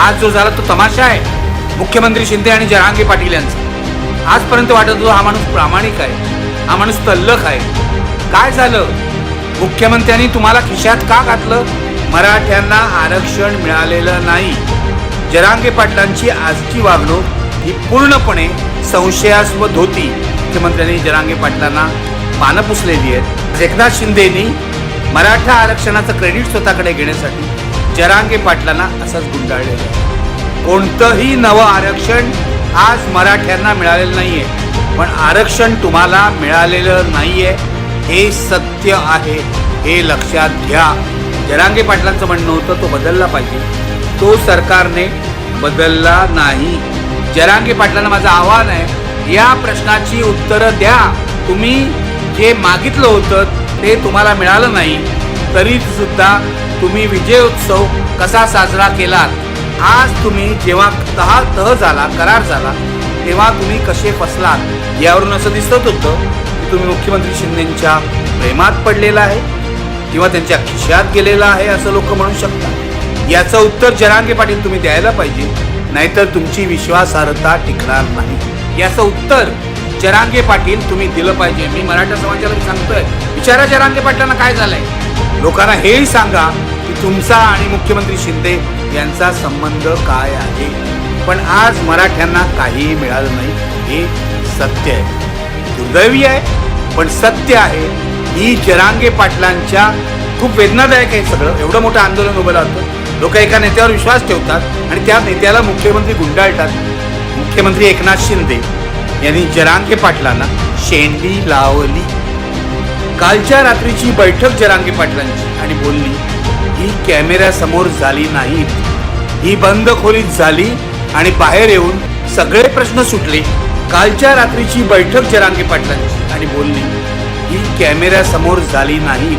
आज जो झाला तो तमाशा आहे. मुख्यमंत्री शिंदे आणि जरांगे पाटील यांचा. आजपर्यंत वाटत होतो हा माणूस प्रामाणिक आहे. हा माणूस तल्लख आहे. काय झालं? मुख्यमंत्र्यांनी तुम्हाला खिशात का घातलं? मराठ्यांना आरक्षण मिळालेलं नाही. जरांगे पाटलांची आजची वागणूक ही पूर्णपणे संशयास्पद होती. मुख्यमंत्र्यांनी जरांगे पाटलांना पानं पुसलेली आहेत. एकनाथ शिंदेनी मराठा आरक्षणाचं क्रेडिट स्वतःकडे घेण्यासाठी जरांगे पाटलांना असंच गुंडाळलेलं कोणतंही नवं आरक्षण आज मराठ्यांना मिळालेलं नाही आहे पण आरक्षण तुम्हाला मिळालेलं नाही आहे हे सत्य आहे. हे लक्षात घ्या. जरांगे पाटलांचं म्हणणं होतं तो बदलला पाहिजे. तो सरकारने बदलला नाही. जरांगे पाटलांना माझं आव्हान आहे या प्रश्नाची उत्तरं द्या. तुम्ही जे मागितलं होतं ते तुम्हाला मिळालं नाही. तरी सुद्धा तुम्ही विजय उत्सव कसा साजरा केलात? आज तुम्ही जेव्हा तहा तह झाला करार झाला तेव्हा तुम्ही कसे फसलात? यावरून असं दिसत होतं की तुम्ही मुख्यमंत्री शिंदेंच्या प्रेमात पडलेला आहे किंवा त्यांच्या खिशात गेलेला आहे असं लोक म्हणू शकतात. याचं उत्तर जरांगे पाटील तुम्ही द्यायला पाहिजे नाहीतर तुमची विश्वासार्हता टिकणार नाही. याचं उत्तर जरांगे पाटील तुम्ही दिलं पाहिजे. मी मराठा समाजाला सांगतोय. विचारा जरांगे पाटलांना काय झालंय? लोकांना हेही सांगा तुमचा आणि मुख्यमंत्री शिंदे यांचा संबंध काय आहे? पण आज मराठ्यांना काहीही मिळालं नाही हे सत्य आहे. दुर्दैवी आहे पण सत्य आहे. ही जरांगे पाटलांच्या खूप वेदनादायक आहे सगळं. एवढं मोठं आंदोलन उभं राहतं. लोक एका नेत्यावर विश्वास ठेवतात आणि त्या नेत्याला मुख्यमंत्री गुंडाळतात. मुख्यमंत्री एकनाथ शिंदे यांनी जरांगे पाटलांना शेंडी लावली. कालच्या रात्रीची बैठक जरांगे पाटलांची आणि बोलली ही कॅमेऱ्यासमोर झाली नाही. ही बंद खोलीत झाली आणि बाहेर येऊन सगळे प्रश्न सुटले. कालच्या रात्रीची बैठक जरांगे पाटलांची आणि बोलली ही कॅमेऱ्यासमोर झाली नाही.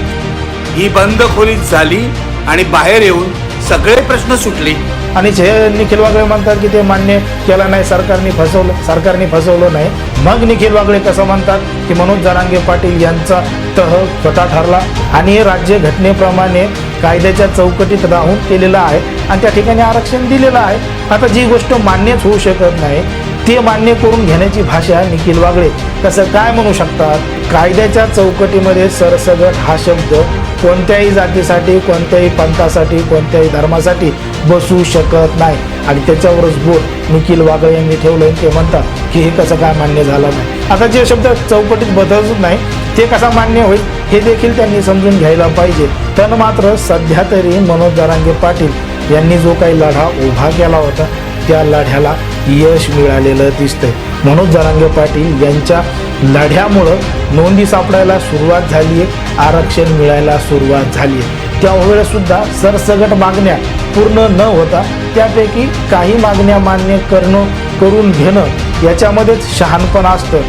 ही बंद खोलीत झाली आणि बाहेर येऊन सगळे प्रश्न सुटले. आणि जे निखिल वागळे म्हणतात की ते मान्य केलं नाही सरकारने फसवलं सरकारने फसवलं नाही. मग निखिल वागळे कसं म्हणतात की मनोज जरांगे पाटील यांचा तह स्वतः ठरला आणि हे राज्य घटनेप्रमाणे कायद्याच्या चौकटीत राहून केलेलं आहे आणि त्या ठिकाणी आरक्षण दिलेलं आहे. आता जी गोष्ट मान्यच होऊ शकत नाही ते मान्य करून घेण्याची भाषा निखिल वागळे. कसं काय म्हणू शकतात? कायद्याच्या चौकटीमध्ये सरसगट हा शब्द कोणत्याही जातीसाठी कोणत्याही पंथासाठी कोणत्याही धर्मासाठी बसू शकत नाही. आणि त्याच्यावरच बोट निखिल वागळे यांनी ठेवलं ते म्हणतात की हे कसं काय मान्य झालं नाही. आता जे शब्द चौकटीत बदलत नाही ते कसा मान्य होईल हे देखील त्यांनी समजून घ्यायला पाहिजे. तर मात्र सध्या तरी मनोज दरांगे पाटील यांनी जो काही लढा उभा केला होता त्या लढ्याला यश मिळालेलं दिसतंय. मनोज जरांगे पाटील यांच्या लढ्यामुळं नोंदी सापडायला सुरुवात झाली आहे आरक्षण मिळायला सुरुवात झाली आहे त्यावेळेस सुद्धा सरसगट मागण्या पूर्ण न होता त्यापैकी काही मागण्या मान्य करणं करून घेणं याच्यामध्येच शहाणपण असतं.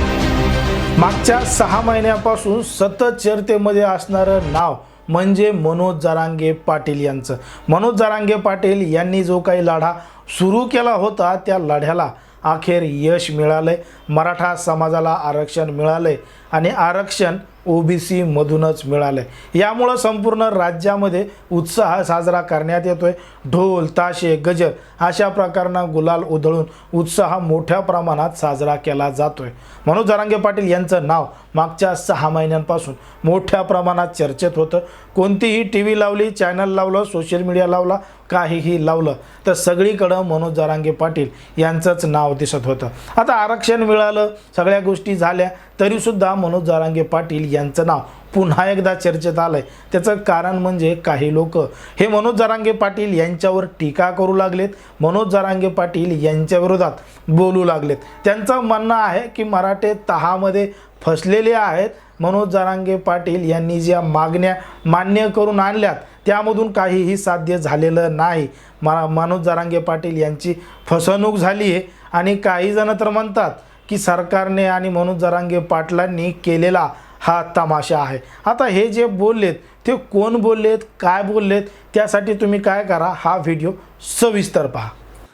मागच्या सहा महिन्यापासून सतत चर्चेमध्ये असणारं नाव म्हणजे मनोज जरांगे पाटील यांचं. मनोज जरांगे पाटील यांनी जो काही लढा सुरू केला होता त्या लढ्याला. अखेर यश मिळालंय. मराठा समाजाला आरक्षण मिळालंय आणि आरक्षण ओ बी सीमधूनच मिळालंय. यामुळं संपूर्ण राज्यामध्ये उत्साह साजरा करण्यात येतो आहे ढोल ताशे गजर अशा प्रकारनं गुलाल उधळून उत्साह मोठ्या प्रमाणात साजरा केला जातो आहे मनोज जरांगे पाटील यांचं नाव मागच्या सहा महिन्यांपासून मोठ्या प्रमाणात चर्चेत होतं. कोणतीही टी व्ही लावली चॅनल लावलं सोशल मीडिया लावला काहीही लावलं तर सगळीकडं मनोज जारांगे पाटील यांचंच नाव दिसत होतं. आता आरक्षण मिळालं सगळ्या गोष्टी झाल्या तरीसुद्धा मनोज जारांगे पाटील यांचं नाव पुन्हा एकदा चर्चेत आलं आहे त्याचं कारण म्हणजे काही लोक. हे मनोज जारांगे पाटील यांच्यावर टीका करू लागलेत. मनोज जारांगे पाटील यांच्या विरोधात बोलू लागलेत. त्यांचं म्हणणं आहे की मराठे तहामध्ये फसलेले आहेत. मनोज जरांगे पाटील यांनी ज्या मागण्या मान्य करून आणल्यात त्यामधून काहीही साध्य झालेलं नाही. मा मनोज जरांगे पाटील यांची फसवणूक झाली आहे आणि काही जण तर म्हणतात की सरकारने आणि मनोज जरांगे पाटलांनी केलेला हा तमाशा आहे. आता हे जे बोललेत ते कोण बोललेत काय बोललेत त्यासाठी तुम्ही काय करा हा व्हिडिओ सविस्तर पहा.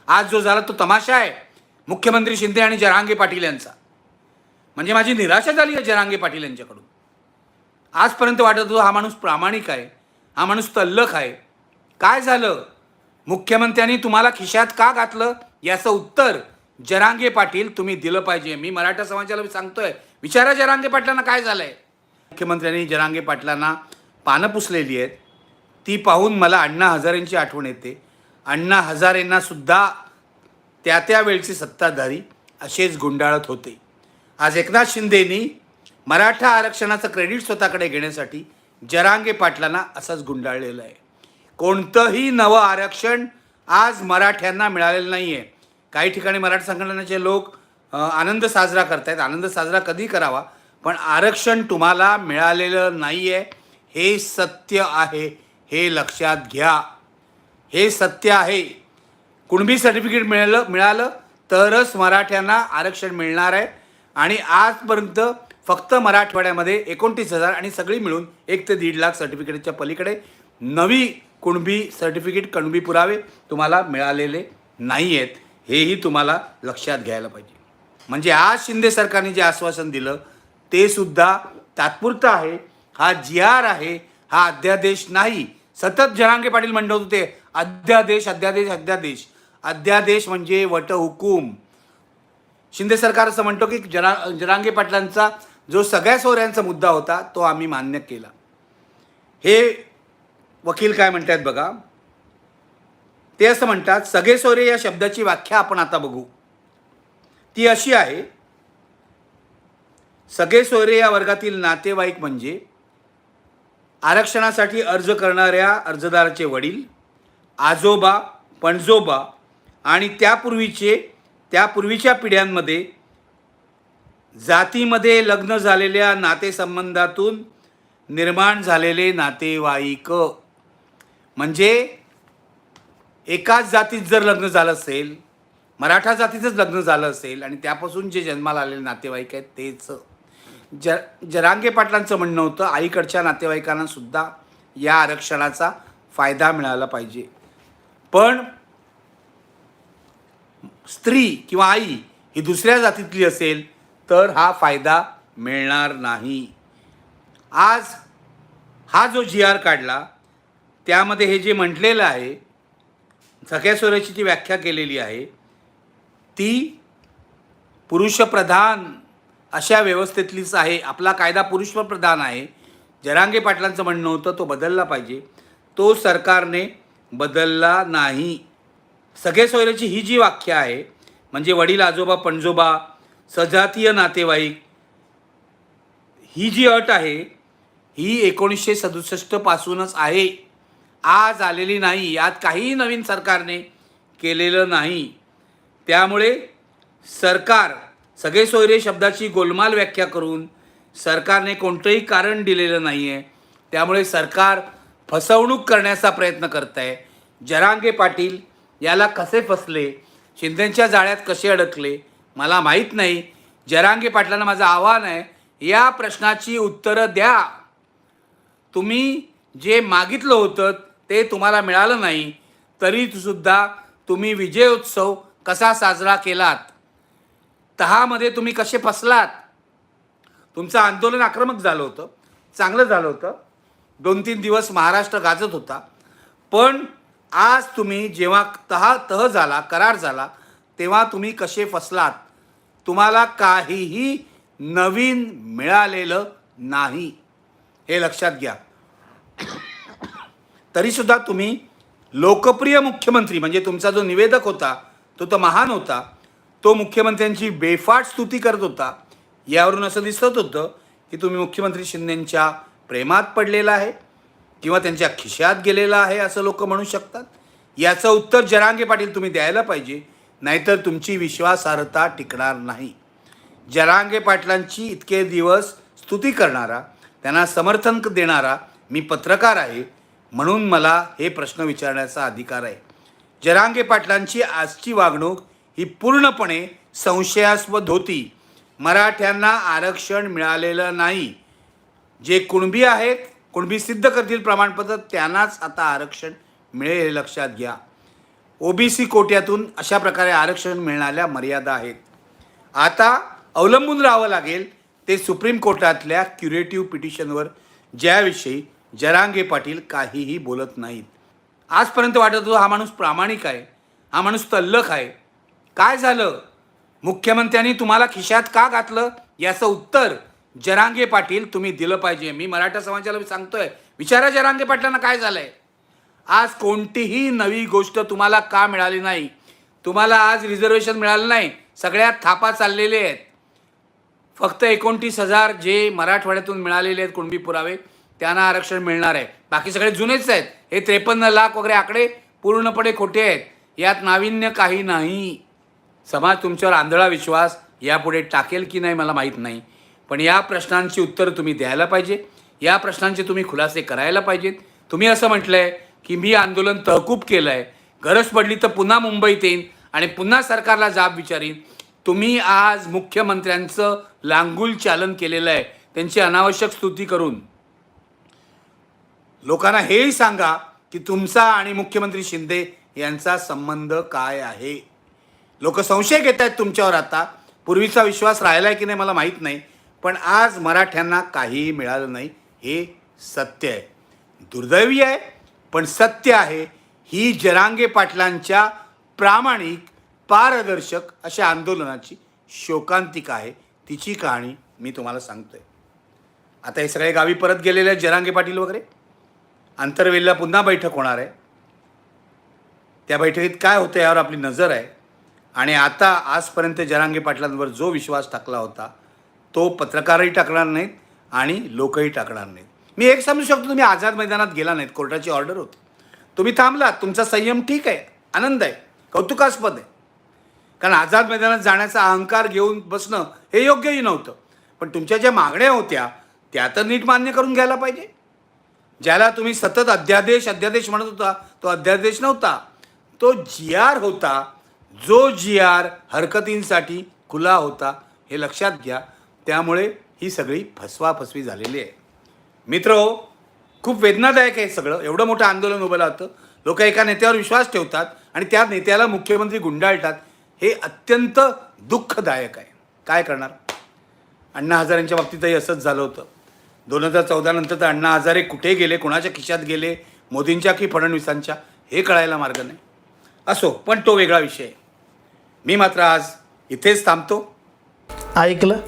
आज जो झाला तो तमाशा आहे. मुख्यमंत्री शिंदे आणि जरांगे पाटील यांचा. म्हणजे माझी निराशा झाली आहे जरांगे पाटील यांच्याकडून. आजपर्यंत वाटत होतं हा माणूस प्रामाणिक आहे हा माणूस तल्लख आहे. काय झालं? मुख्यमंत्र्यांनी तुम्हाला खिशात का घातलं? याचं उत्तर जरांगे पाटील तुम्ही दिलं पाहिजे. मी मराठा समाजाला सांगतोय विचारा जरांगे पाटलांना काय झालंय. मुख्यमंत्र्यांनी जरांगे पाटलांना पानं पुसलेली आहेत. ती पाहून मला अण्णा हजारेंची आठवण येते. अण्णा हजारेंना सुद्धा त्या त्या वेळची सत्ताधारी असेच गुंडाळत होते. आज एकनाथ शिंदेनी मराठा आरक्षणाचं क्रेडिट स्वतःकडे घेण्यासाठी जरांगे पाटलांना असंच गुंडाळलेलं आहे. कोणतंही नवं आरक्षण आज मराठ्यांना मिळालेलं नाही आहे काही ठिकाणी मराठा संघटनेचे लोक आनंद साजरा करतायत. आनंद साजरा कधी करावा? पण आरक्षण तुम्हाला मिळालेलं नाही आहे हे सत्य आहे. हे लक्षात घ्या. हे सत्य आहे. कुणबी सर्टिफिकेट मिळालं मिळालं तरच मराठ्यांना आरक्षण मिळणार आहे. आणि आजपर्यंत फक्त मराठवाड्यामध्ये एकोणतीस हजार आणि सगळी मिळून एक ते दीड लाख सर्टिफिकेटच्या पलीकडे नवी कुणबी सर्टिफिकेट कुणबी पुरावे तुम्हाला मिळालेले नाही आहेत हेही तुम्हाला लक्षात घ्यायला पाहिजे. म्हणजे आज शिंदे सरकारने जे आश्वासन दिलं ते सुद्धा तात्पुरतं आहे. हा जी आर आहे हा अध्यादेश नाही. सतत जरांगे पाटील म्हणत होते अध्यादेश अध्यादेश अध्यादेश. अध्यादेश म्हणजे वटहुकूम. शिंदे सरकार असं म्हणतो की जरा जरांगे पाटलांचा जो सगळ्या सोऱ्यांचा मुद्दा होता तो आम्ही मान्य केला. हे वकील काय म्हणतात बघा? ते असं म्हणतात सगळे सोरे या शब्दाची व्याख्या आपण आता बघू. ती अशी आहे सगळे सोयरे या वर्गातील नातेवाईक म्हणजे आरक्षणासाठी अर्ज करणाऱ्या अर्जदाराचे वडील आजोबा पणजोबा आणि त्यापूर्वीचे त्यापूर्वीच्या पिढ्यांमध्ये जातीमध्ये लग्न झालेल्या नातेसंबंधातून निर्माण झालेले नातेवाईक. म्हणजे एकाच जातीत जर लग्न झालं असेल मराठा जातीचंच लग्न झालं असेल आणि त्यापासून जे जन्माला आलेले नातेवाईक आहेत तेच. ज जरांगे पाटलांचं म्हणणं होतं आईकडच्या नातेवाईकांनासुद्धा या आरक्षणाचा फायदा मिळाला पाहिजे. पण स्त्री किंवा आई ही दुसऱ्या जातीतली असेल तर हा फायदा मिळणार नाही. आज हा जो जी आर काढला त्यामध्ये हे जे म्हटलेलं आहे सगळ्या स्वराची जी व्याख्या केलेली आहे ती पुरुषप्रधान अशा व्यवस्थेतलीच आहे. आपला कायदा पुरुषप्रधान आहे. जरांगे पाटलांचं म्हणणं होतं तो बदलला पाहिजे. तो सरकारने बदलला नाही. सगळे सोयऱ्याची ही जी व्याख्या आहे म्हणजे वडील आजोबा पणजोबा सजातीय नातेवाईक ही जी अट आहे ही एकोणीसशे सदुसष्टपासूनच आहे. आज आलेली नाही यात काहीही नवीन सरकारने केलेलं नाही. त्यामुळे सरकार सगळे सोयरे शब्दाची गोलमाल व्याख्या करून सरकारने कोणतंही कारण दिलेलं नाही आहे त्यामुळे सरकार फसवणूक करण्याचा प्रयत्न करत आहे जरांगे पाटील याला कसे फसले? शिंदेच्या जाळ्यात कसे अडकले? मला माहीत नाही. जरांगे पाटलांना माझं आव्हान आहे या प्रश्नाची उत्तरं द्या. तुम्ही जे मागितलं होतं ते तुम्हाला मिळालं नाही. तरी सुद्धा तुम्ही विजयोत्सव कसा साजरा केलात? तहामध्ये तुम्ही कसे फसलात? तुमचं आंदोलन आक्रमक झालं होतं चांगलं झालं होतं. दोन तीन दिवस महाराष्ट्र गाजत होता. पण आज तुम्ही जेव्हा तहा तह झाला करार झाला तेव्हा तुम्ही कसे फसलात? तुम्हाला काहीही नवीन मिळालेलं नाही. हे लक्षात घ्या. तरीसुद्धा तुम्ही लोकप्रिय मुख्यमंत्री म्हणजे तुमचा जो निवेदक होता तो तर महान होता तो मुख्यमंत्र्यांची बेफाट स्तुती करत होता. यावरून असं दिसत होतं की तुम्ही मुख्यमंत्री शिंदेंच्या प्रेमात पडलेला आहे. किंवा त्यांच्या खिशात गेलेला आहे असं लोक म्हणू शकतात? याचं उत्तर जरांगे पाटील तुम्ही द्यायला पाहिजे नाहीतर तुमची विश्वासार्हता टिकणार नाही. जरांगे पाटलांची इतके दिवस स्तुती करणारा त्यांना समर्थन देणारा मी पत्रकार आहे म्हणून मला हे प्रश्न विचारण्याचा अधिकार आहे. जरांगे पाटलांची आजची वागणूक ही पूर्णपणे संशयास्पद होती. मराठ्यांना आरक्षण मिळालेलं नाही. जे कुणबी आहेत कुणबी सिद्ध करतील प्रमाणपत्र त्यांनाच आता आरक्षण मिळेल हे लक्षात घ्या. ओबीसी कोट्यातून अशा प्रकारे आरक्षण मिळणाऱ्या मर्यादा आहेत. आता अवलंबून राहावं लागेल ते सुप्रीम कोर्टातल्या क्युरेटिव्ह पिटिशनवर ज्याविषयी जरांगे पाटील काहीही बोलत नाहीत. आजपर्यंत वाटत होतो हा माणूस प्रामाणिक आहे हा माणूस तल्लख आहे. काय झालं? मुख्यमंत्र्यांनी तुम्हाला खिशात का घातलं? याचं उत्तर जरांगे पाटील तुम्ही दिलं पाहिजे. मी मराठा समाजाला सांगतोय विचारा जरांगे पाटलांना काय झालंय. आज कोणतीही नवी गोष्ट तुम्हाला का मिळाली नाही? तुम्हाला आज रिझर्वेशन मिळालं नाही. सगळ्यात थापा चाललेले आहेत. फक्त एकोणतीस हजार जे मराठवाड्यातून मिळालेले आहेत कुणबी पुरावे त्यांना आरक्षण मिळणार आहे. बाकी सगळे जुनेच आहेत. हे त्रेपन्न लाख वगैरे आकडे पूर्णपणे खोटे आहेत. यात नाविन्य काही नाही. समाज तुमच्यावर आंधळा विश्वास यापुढे टाकेल की नाही मला माहीत नाही. पण या प्रश्नांची उत्तरं तुम्ही द्यायला पाहिजे. या प्रश्नांचे तुम्ही खुलासे करायला पाहिजेत. तुम्ही असं म्हटलं आहे की मी आंदोलन तहकूब केलं आहे गरज पडली तर पुन्हा मुंबईत येईन आणि पुन्हा सरकारला जाब विचारीन. तुम्ही आज मुख्यमंत्र्यांचं लांगुल चालन केलेलं आहे. त्यांची अनावश्यक स्तुती करून. लोकांना हेही सांगा की तुमचा आणि मुख्यमंत्री शिंदे यांचा संबंध काय आहे? लोक संशय घेत आहेत तुमच्यावर आता. पूर्वीचा विश्वास राहिला आहे की नाही मला माहीत नाही. पण आज मराठ्यांना काहीही मिळालं नाही हे सत्य आहे. दुर्दैवी आहे पण सत्य आहे. ही जरांगे पाटलांच्या प्रामाणिक पारदर्शक अशा आंदोलनाची शोकांतिका आहे. तिची कहाणी मी तुम्हाला सांगतोय. आता हे सगळे गावी परत गेलेले आहेत जरांगे पाटील वगैरे? आंतरवेलला पुन्हा बैठक होणार आहे. त्या बैठकीत काय होतं यावर आपली नजर आहे. आणि आता आजपर्यंत जरांगे पाटलांवर जो विश्वास टाकला होता तो पत्रकारही टाकणार नाहीत आणि लोकही टाकणार नाहीत. मी एक समजू शकतो तुम्ही आझाद मैदानात गेला नाहीत कोर्टाची ऑर्डर होती. तुम्ही थांबलात तुमचा संयम ठीक आहे आनंद आहे कौतुकास्पद आहे. कारण आझाद मैदानात जाण्याचा अहंकार घेऊन बसणं हे योग्यही नव्हतं. पण तुमच्या ज्या मागण्या होत्या त्या तर नीट मान्य करून घ्यायला पाहिजे. ज्याला तुम्ही सतत अध्यादेश अध्यादेश म्हणत होता तो अध्यादेश नव्हता. तो जी आर होता जो जी आर हरकतींसाठी खुला होता हे लक्षात घ्या. त्यामुळे ही सगळी फसवाफसवी झालेली आहे. मित्र हो, खूप वेदनादायक आहे सगळं. एवढं मोठं आंदोलन उभं राहतं. लोक एका नेत्यावर विश्वास ठेवतात आणि त्या नेत्याला मुख्यमंत्री गुंडाळतात. हे अत्यंत दुःखदायक आहे. काय करणार? अण्णा हजारेंच्या बाबतीतही असंच झालं होतं. दोन हजार चौदा नंतर तर अण्णा हजारे कुठे गेले कुणाच्या खिशात गेले मोदींच्या की फडणवीसांच्या हे कळायला मार्ग नाही. असो पण तो वेगळा विषय आहे. मी मात्र आज इथेच थांबतो. ऐकलं?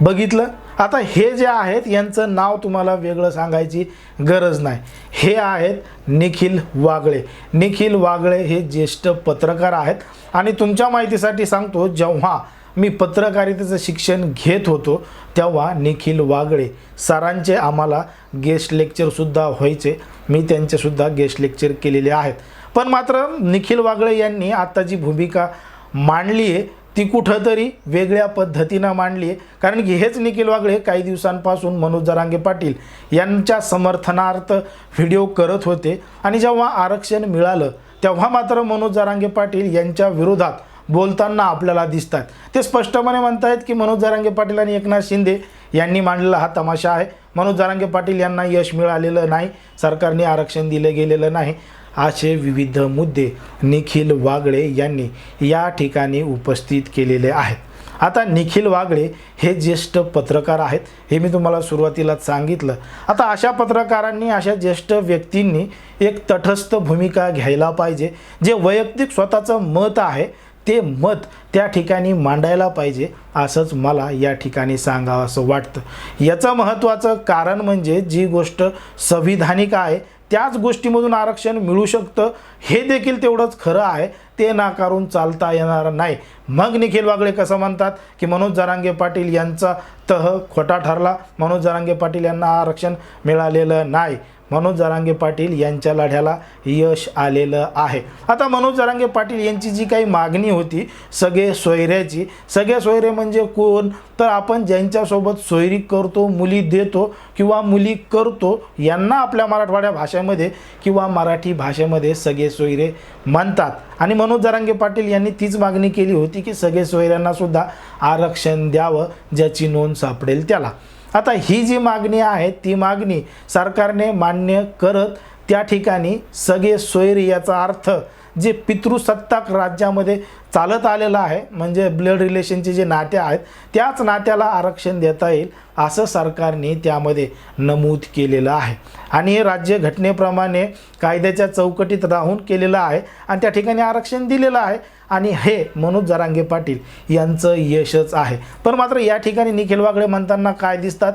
बघितलं? आता हे जे आहेत यांचं नाव तुम्हाला वेगळं सांगायची गरज नाही. हे आहेत निखिल वागळे. निखिल वागळे हे ज्येष्ठ पत्रकार आहेत. आणि तुमच्या माहितीसाठी सांगतो जेव्हा मी पत्रकारितेचं शिक्षण घेत होतो तेव्हा निखिल वागळे सरांचे आम्हाला गेस्ट लेक्चरसुद्धा व्हायचे. मी त्यांचेसुद्धा गेस्ट लेक्चर केलेले आहेत. पण मात्र निखिल वागळे यांनी आत्ता जी भूमिका मांडली आहे ती कुठंतरी वेगळ्या पद्धतीनं मांडली आहे. कारण की हेच निखिल वागळे काही दिवसांपासून मनोज जरांगे पाटील यांच्या समर्थनार्थ व्हिडिओ करत होते. आणि जेव्हा आरक्षण मिळालं तेव्हा मात्र मनोज जरांगे पाटील यांच्या विरोधात बोलताना आपल्याला दिसतात. ते स्पष्टपणे म्हणतायत की मनोज जरांगे पाटील आणि एकनाथ शिंदे यांनी मांडलेला हा तमाशा आहे. मनोज जरांगे पाटील यांना यश मिळालेलं नाही. सरकारने आरक्षण दिलं गेलेलं नाही. असे विविध मुद्दे निखिल वागळे यांनी या ठिकाणी उपस्थित केलेले आहेत. आता निखिल वागळे हे ज्येष्ठ पत्रकार आहेत हे मी तुम्हाला सुरुवातीला सांगितलं. आता अशा पत्रकारांनी अशा ज्येष्ठ व्यक्तींनी एक तटस्थ भूमिका घ्यायला पाहिजे जे वैयक्तिक स्वतःचं मत आहे ते मत त्या ठिकाणी मांडायला पाहिजे असंच मला या ठिकाणी सांगावं असं वाटतं. याचं महत्त्वाचं कारण म्हणजे जी गोष्ट संविधानिक आहे त्याच गोष्टीमधून आरक्षण मिळू शकतं हे देखील तेवढंच खरं आहे. ते नाकारून चालता येणार नाही. मग निखिल वागळे कसं म्हणतात की मनोज जरांगे पाटील यांचा तह खोटा ठरला मनोज जरांगे पाटील यांना आरक्षण मिळालेलं नाही. मनोज जरांगे पाटील यांच्या लढ्याला यश आलेलं आहे. आता मनोज जरांगे पाटील यांची जी काही मागणी होती सगळे सोयऱ्याची सगळे सोयरे म्हणजे कोण? तर आपण ज्यांच्यासोबत सोयरी करतो मुली देतो किंवा मुली करतो यांना आपल्या मराठवाड्या भाषेमध्ये किंवा मराठी भाषेमध्ये सगळे सोयरे म्हणतात. आणि मनोज जरांगे पाटील यांनी तीच मागणी केली होती की सगळे सोयऱ्यांनासुद्धा आरक्षण द्यावं ज्याची नोंद सापडेल त्याला. आता ही जी मागणी आहे ती मागणी सरकारने मान्य करत त्या ठिकाणी सगळे सोयरी याचा अर्थ जे पितृसत्ताक राज्यामध्ये चालत आलेलं आहे म्हणजे ब्लड रिलेशनचे जे नाते आहेत त्याच नात्याला आरक्षण देता येईल असं सरकारने त्यामध्ये नमूद केलेलं आहे. आणि हे राज्य घटनेप्रमाणे कायद्याच्या चौकटीत राहून केलेलं आहे आणि त्या ठिकाणी आरक्षण दिलेलं आहे. आणि हे मनोज जरांगे पाटील यांचं यशच आहे. पण मात्र या ठिकाणी निखिल वागळे म्हणताना काय दिसतात?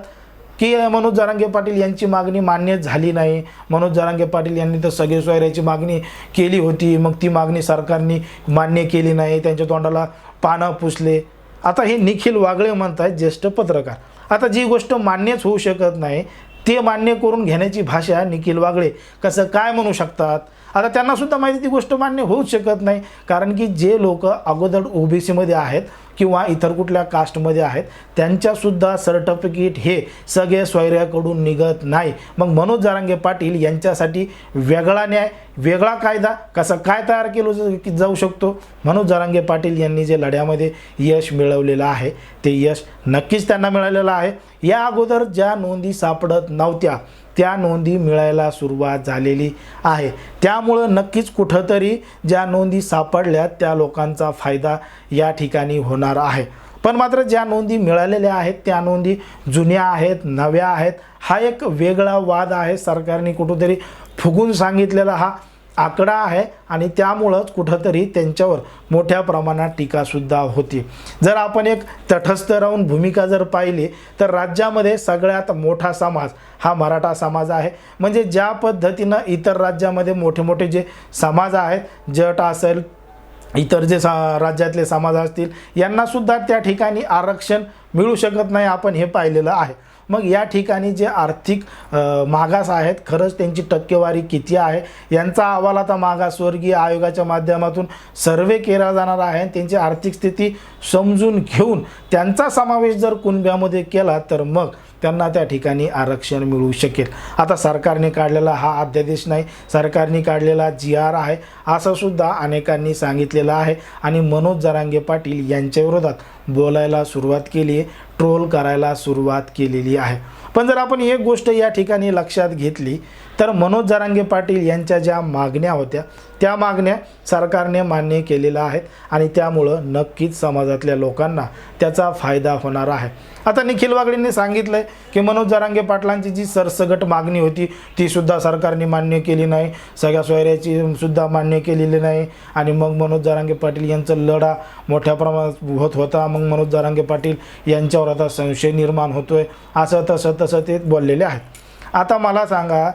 की मनोज जरांगे पाटील यांची मागणी मान्य झाली नाही. मनोज जरांगे पाटील यांनी तर सगळे सोयऱ्याची मागणी केली होती. मग ती मागणी सरकारने मान्य केली नाही. त्यांच्या तोंडाला पानं पुसले. आता हे निखिल वागळे म्हणतात ज्येष्ठ पत्रकार. आता जी गोष्ट मान्यच होऊ शकत नाही ते मान्य करून घेण्याची भाषा निखिल वागळे कसं काय म्हणू शकतात? आता त्यांनासुद्धा माहिती ती गोष्ट मान्य होऊच शकत नाही. कारण की जे लोक अगोदर ओबीसीमध्ये आहेत किंवा इतर कुठल्या कास्टमध्ये आहेत त्यांच्यासुद्धा सर्टिफिकेट हे सगळे स्वैर्याकडून निघत नाही. मग मनोज जारांगे पाटील यांच्यासाठी वेगळा न्याय वेगळा कायदा कसा काय तयार केलं जाऊ शकतो? मनोज जारांगे पाटील यांनी जे लढ्यामध्ये यश मिळवलेलं आहे ते यश नक्कीच त्यांना मिळालेलं आहे. या अगोदर ज्या नोंदी सापडत नव्हत्या त्या नोंदी मिळायला सुरुवात झालेली आहे. त्यामुळं नक्कीच कुठंतरी ज्या नोंदी सापडल्या त्या लोकांचा फायदा या ठिकाणी होणार आहे. पण मात्र ज्या नोंदी मिळालेल्या आहेत त्या नोंदी जुन्या आहेत नव्या आहेत हा एक वेगळा वाद आहे. सरकारने कुठंतरी फुगून सांगितलेला हा आकडा आहे आणि त्यामुळंच कुठंतरी त्यांच्यावर मोठ्या प्रमाणात टीकासुद्धा होती. जर आपण एक तटस्थ राहून भूमिका जर पाहिली तर राज्यामध्ये सगळ्यात मोठा समाज हा मराठा समाज आहे. म्हणजे ज्या पद्धतीनं इतर राज्यामध्ये मोठे मोठे जे समाज आहेत जट असेल इतर जे सा राज्यातले समाज असतील यांनासुद्धा त्या ठिकाणी आरक्षण मिळू शकत नाही आपण हे पाहिलेलं आहे. मग या ठिकाणी जे आर्थिक मागास आहेत खरंच त्यांची टक्केवारी किती आहे? यांचा अहवाल आता मागासवर्गीय आयोगाच्या माध्यमातून सर्वे केला जाणार आहे आणि त्यांची आर्थिक स्थिती समजून घेऊन त्यांचा समावेश जर कुणब्यामध्ये केला तर मग त्यांना त्या ठिकाणी आरक्षण मिळू शकेल. आता सरकारने काढलेला हा अध्यादेश नाही. सरकारने काढलेला जी आर आहे असं सुद्धा अनेकांनी सांगितलेलं आहे. आणि मनोज जरांगे पाटील यांच्या विरोधात बोलायला सुरुवात केली आहे ट्रोल करायला सुरुवात केलेली आहे. पण जर आपण एक गोष्ट या ठिकाणी लक्षात घेतली तर मनोज जरांगे पाटील यांच्या ज्या मागण्या होत्या त्या मागण्या सरकारने मान्य केलेल्या आहेत आणि त्यामुळं नक्कीच समाजातल्या लोकांना त्याचा फायदा होणार आहे. आता निखिल वागडेंनी सांगितलं आहे की मनोज जरांगे पाटलांची जी सरसगट मागणी होती तीसुद्धा सरकारने मान्य केली नाही. सगळ्या सोयऱ्याची सुद्धा मान्य केलेले नाही. आणि मग मनोज जारांगे पाटील यांचा लढा मोठ्या प्रमाणात होत होता. मग मनोज जारांगे पाटील यांच्यावर आता संशय निर्माण होतोय. असं तसं तसं ते बोललेले आहेत. आता मला सांगा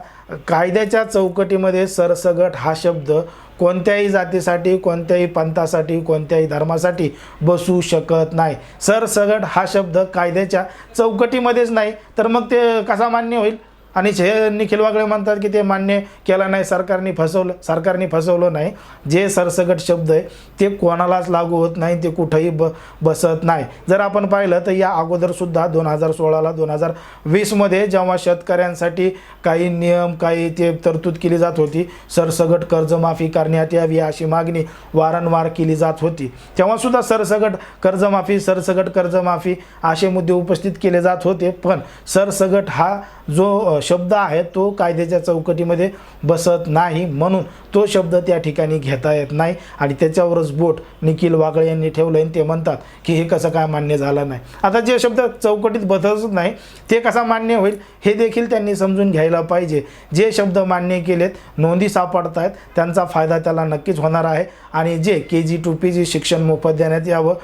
कायद्याच्या चौकटीमध्ये सरसगट हा शब्द कोणत्याही जातीसाठी कोणत्याही पंथासाठी कोणत्याही धर्मासाठी बसू शकत नाही. सरसगट हा शब्द कायद्याच्या चौकटीमध्येच नाही. तर मग ते कसा मान्य होईल? आणि हे निखिल वागळे म्हणतात की ते मान्य केलं नाही सरकारने फसवलं सरकारने फसवलं नाही. जे सरसगट शब्द आहे ते कोणालाच लागू होत नाही ते कुठंही ब बसत नाही. जर आपण पाहिलं तर या अगोदरसुद्धा दोन हजार सोळाला दोन हजार वीसमध्ये जेव्हा शेतकऱ्यांसाठी काही नियम काही ते तरतूद केली जात होती सरसगट कर्जमाफी करण्यात यावी अशी मागणी वारंवार केली जात होती. तेव्हासुद्धा सरसगट कर्जमाफी सरसगट कर्जमाफी असे मुद्दे उपस्थित केले जात होते. पण सरसगट हा जो शब्द आहे तो कायद्याच्या चौकटीमध्ये बसत नाही म्हणून तो शब्द त्या ठिकाणी घेता येत नाही आणि त्याच्यावरच बोट निखिल वागळे यांनी ठेवलं आणि ते म्हणतात की हे कसं काय मान्य झालं नाही. आता जे शब्द चौकटीत बसतच नाही ते कसा मान्य होईल हे देखील त्यांनी समजून घ्यायला पाहिजे. जे शब्द मान्य केलेत नोंदी सापडत आहेत त्यांचा फायदा त्याला नक्कीच होणार आहे. आणि जे के जी टू पी जी शिक्षण मोफत देण्यात यावं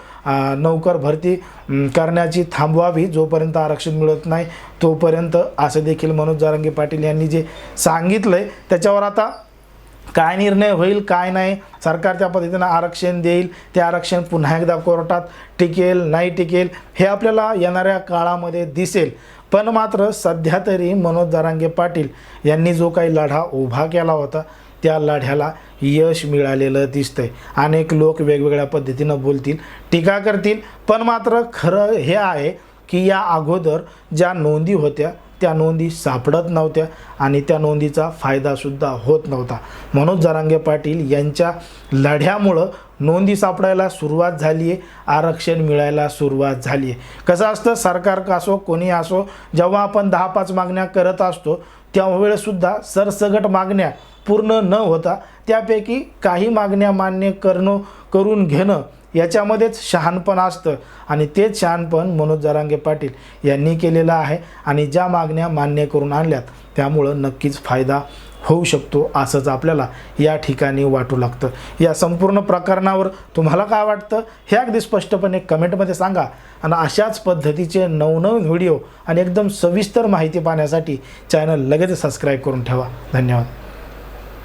नौकर भरती करण्याची थांबवावी जोपर्यंत आरक्षण मिळत नाही तोपर्यंत असं देखील मनोज जारंगे पाटील यांनी जे सांगितलं आहे त्याच्यावर आता काय निर्णय होईल काय नाही सरकार त्या पद्धतीनं आरक्षण देईल ते आरक्षण पुन्हा एकदा कोर्टात टिकेल नाही टिकेल हे आपल्याला येणाऱ्या काळामध्ये दिसेल. पण मात्र सध्या तरी मनोज दारांगे पाटील यांनी जो काही लढा उभा केला होता त्या लढ्याला यश मिळालेलं दिसतंय. अनेक लोक वेगवेगळ्या पद्धतीनं बोलतील टीका करतील पण मात्र खरं हे आहे की या अगोदर ज्या नोंदी होत्या त्या नोंदी सापडत नव्हत्या आणि त्या नोंदीचा फायदासुद्धा होत नव्हता. मनोज जरांगे पाटील यांच्या लढ्यामुळं नोंदी सापडायला सुरुवात झाली आहे आरक्षण मिळायला सुरुवात झाली आहे कसं असतं सरकार का असो कोणी असो जेव्हा आपण दहा पाच मागण्या करत असतो त्यावेळेसुद्धा सरसगट मागण्या पूर्ण न होता त्यापैकी काही मागण्या मान्य करणं करून घेणं याच्यामध्येच शहाणपण असतं. आणि तेच शहाणपण मनोज जरांगे पाटील यांनी केलेलं आहे आणि ज्या मागण्या मान्य करून आणल्यात त्यामुळं नक्कीच फायदा होऊ शकतो असंच आपल्याला या ठिकाणी वाटू लागतं. या संपूर्ण प्रकरणावर तुम्हाला काय वाटतं? हे अगदी स्पष्टपणे कमेंटमध्ये सांगा. आणि अशाच पद्धतीचे नवनवीन व्हिडिओ आणि एकदम सविस्तर माहिती पाहण्यासाठी चॅनल लगेच सबस्क्राईब करून ठेवा. धन्यवाद.